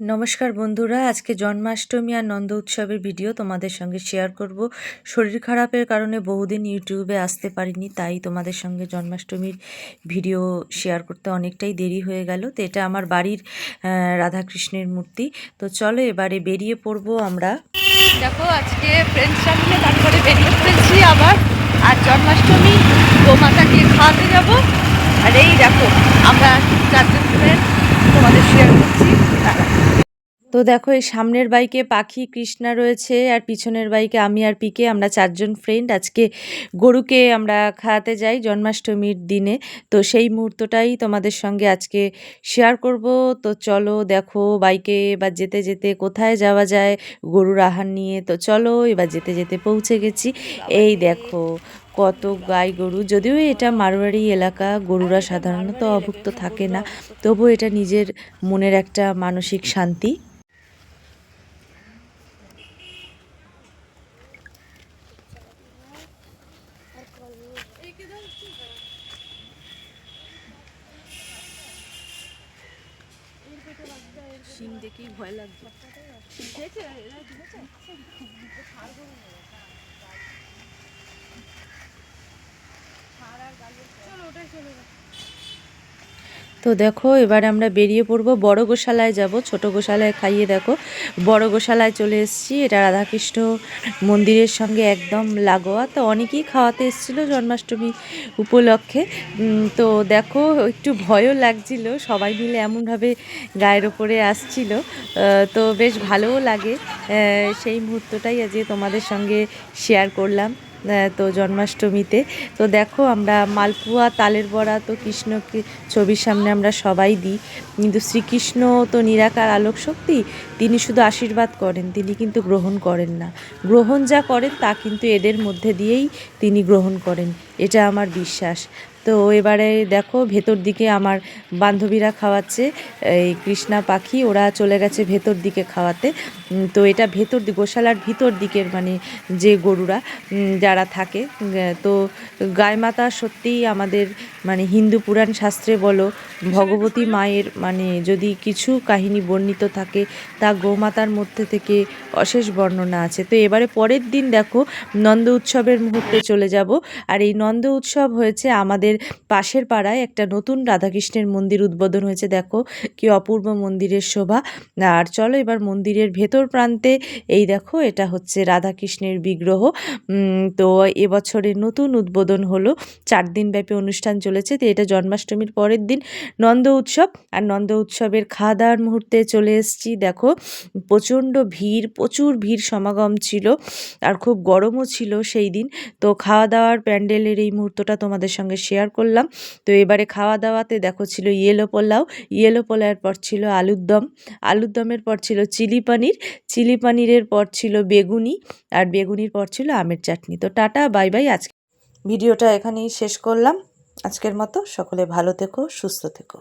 নমস্কার বন্ধুরা, আজকে জন্মাষ্টমী আর নন্দ উৎসবের ভিডিও তোমাদের সঙ্গে শেয়ার করব। শরীর খারাপের কারণে বহুদিন ইউটিউবে আসতে পারিনি, তাই তোমাদের সঙ্গে জন্মাষ্টমীর ভিডিও শেয়ার করতে অনেকটাই দেরি হয়ে গেল। তো এটা আমার বাড়ির রাধাকৃষ্ণের মূর্তি। তো চলো এবারে বেরিয়ে পড়ব আমরা। দেখো, আজকে ফ্রেন্ডসরা মিলে তারপরে বেরিয়ে পড়েছি আবার। আর জন্মাষ্টমী গোমাতাকে খাওয়াতে যাব। আর এই দেখো, আমরা চারজন তোমাদের শেয়ার করছি। তো দেখো, এই সামনের বাইকে পাখি কৃষ্ণা রয়েছে, আর পিছনের বাইকে আমি আর পিকে, আমরা চারজন ফ্রেন্ড আজকে গরুকে আমরা খাওয়াতে যাই জন্মাষ্টমীর দিনে। তো সেই মুহূর্তটাই তোমাদের সঙ্গে আজকে শেয়ার করব। তো চলো দেখো, বাইকে এবার যেতে যেতে কোথায় যাওয়া যায়, গরুর আহার নিয়ে। তো চলো, এবার যেতে যেতে পৌঁছে গেছি। এই দেখো কত গাই গরু যদিও এটা মারোয়ারি এলাকা গরুরা সাধারণত অভুক্ত থাকে না। তবু এটা নিজের মনের একটা মানসিক শান্তি। শিং দেখেই ভয় লাগছে। তো দেখো, এবার আমরা বেরিয়ে পড়ব বড় গোশালায় যাব। ছোট গোশালায় খাইয়ে দেখো, বড় গোশালায় চলে এসেছি। এটা রাধাকৃষ্ণ মন্দিরের সঙ্গে একদম লাগোয়া। তো অনেকেই খাওয়াতে এসেছিল জন্মাষ্টমী উপলক্ষে। তো দেখো, একটু ভয়ও লাগছিল। সবাই মিলে এমনভাবে গায়ের ওপরে আসছিল। তো বেশ ভালোও লাগে। সেই মুহূর্তটাই আজকে তোমাদের সঙ্গে শেয়ার করলাম। তো জন্মাষ্টমীতে। তো দেখো আমরা মালপুয়া, তালের বড়া, তো কৃষ্ণকে ছবির সামনে আমরা সবাই দিই। কিন্তু শ্রীকৃষ্ণ তো নিরাকার আলোক শক্তি, তিনি শুধু আশীর্বাদ করেন, তিনি কিন্তু গ্রহণ করেন না। গ্রহণ যা করেন তা কিন্তু এদের মধ্যে দিয়েই তিনি গ্রহণ করেন। এটা আমার বিশ্বাস। তো এবারে দেখো ভেতর দিকে আমার বান্ধবীরা খাওয়াচ্ছে, এই কৃষ্ণা পাখি, ওরা চলে গেছে ভেতর দিকে খাওয়াতে। তো এটা ভেতর গোশালার ভিতর দিকের মানে যে গরুরা যারা থাকে তো গায় মাতা সত্যিই আমাদের মানে হিন্দু পুরাণ শাস্ত্রে বলো, ভগবতী মায়ের মানে যদি কিছু কাহিনী বর্ণিত থাকে, তা গোমাতার মধ্যে থেকে অশেষ বর্ণনা আছে। তো এবারে পরের দিন দেখো নন্দ উৎসবের মুহূর্তে চলে যাব, আর এই নন্দ উৎসব হয়েছে আমাদের পাশের পাড়ায় একটা নতুন রাধাকৃষ্ণের মন্দির উদ্বোধন হয়েছে। দেখো কি অপূর্ব মন্দিরের শোভা। আর চলো এবার মন্দিরের ভেতর প্রান্তে, এই দেখো এটা হচ্ছে রাধাকৃষ্ণের বিগ্রহ। তো এবছরের নতুন উদ্বোধন হলো। চার দিন ব্যাপী অনুষ্ঠান চলেছে। তো এটা জন্মাষ্টমীর পরের দিন, নন্দ উৎসব। আর নন্দ উৎসবের খাওয়া দাওয়ার মুহূর্তে চলে এসেছি। দেখো প্রচণ্ড ভিড়, প্রচুর ভিড় সমাগম ছিল। আর খুব গরমও ছিল সেই দিন। তো খাওয়া দাওয়ার প্যান্ডেলের এই মুহূর্তটা তোমাদের সঙ্গে শেয়ার করলাম। তো এবারে খাওয়া দাওয়াতে দেখো ছিল ইয়েলো পোলাও। ইয়েলো পোলাওয়ের পর ছিল আলুর দম। আলুর দমের পর ছিল চিলি পানির। চিলি পানিরের পর ছিল বেগুনি। আর বেগুনির পর ছিল আমের চাটনি। তো টাটা, বাই বাই। আজকে ভিডিওটা এখানেই শেষ করলাম। আজকের মতো সকলে ভালো থেকো, সুস্থ থেকো।